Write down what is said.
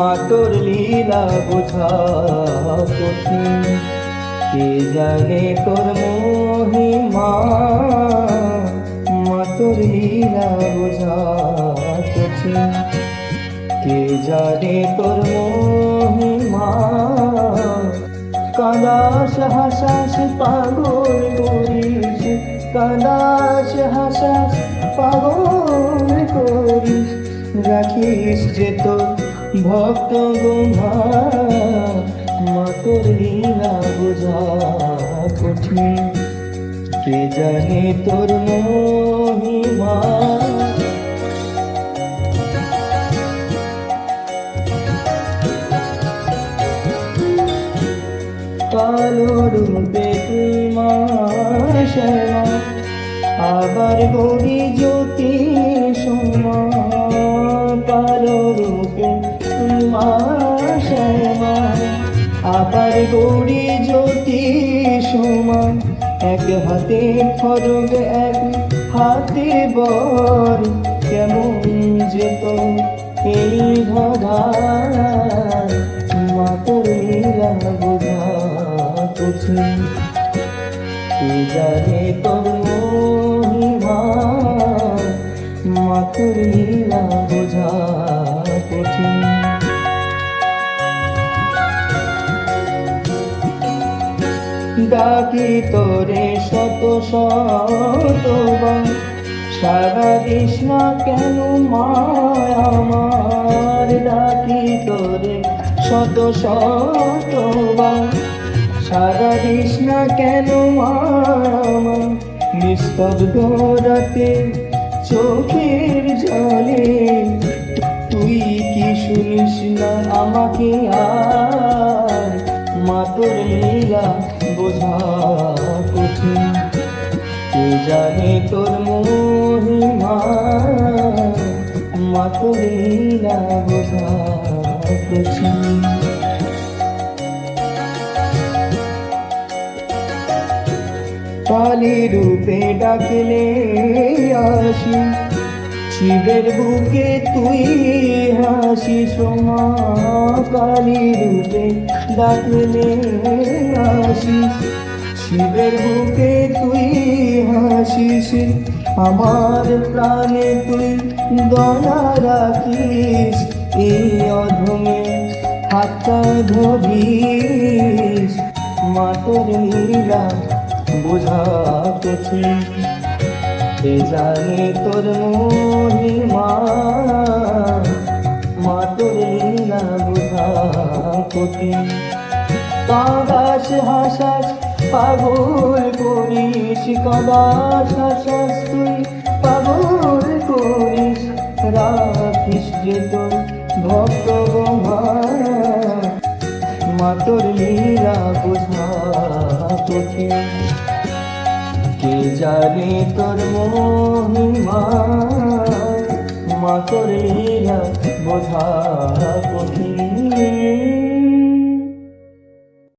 তোর লীলা বোঝা কঠিন কে জানে তোর মহিমা? মা তোর লীলা বোঝা কঠিন কে জানে তোর মহিমা? কাদাস হাসাস পাগল করিস কাদাস হাসাস পাগল করিস। রাখিস যে তোর ভক্ত গোমা মা তোর লীলা বোঝা কঠিন। কে জানে তোর মহিমা? কালো রূপে তুই মা আবার গৌরী জ্যোতি গৌরী জ্যোতি সোমা এক হাতে খড়গ এক হাতে বর, কেমন যেত এই ধরা মাতর লীলা বোঝা কঠিন। জানে তোর মহিমা মাতর লীলা বোঝা ডাকি তোরে শত শতবার সারা না কেন আমার? ডাকি তোরে শত শতবার সারা দিস কেন আমার? নিস্তব্ধ চোখের জলে। তুই কি শুনিস না আমাকে আর? লীলা বোঝা কঠিন। কে জানে তোর মহিমা মাতর লীলা বোঝা কঠিন। কালী রূপে ডাকলে আসি শিবের বুকে তুই হাসি সোমা কালী রূপে ডাকলে আসি শিবের বুকে তুই হাসিস, আমার প্রাণে তুই দয়া রাখিস। এই অধমে হাতটা ধরিস মাতর লীলা বোঝা কে জানে তোর মহিমা, মা তোর লীলা বোঝা কঠিন। কাদাস, হাসাস, পাগল করিস, কাদাস, হাসাস তুই, পাগল করিস, রাখিস যে তোর ভক্ত মা তোর লীলা বোঝা কঠিন। কে জানে তোর মহিমা মা করে বোঝা কঠিন।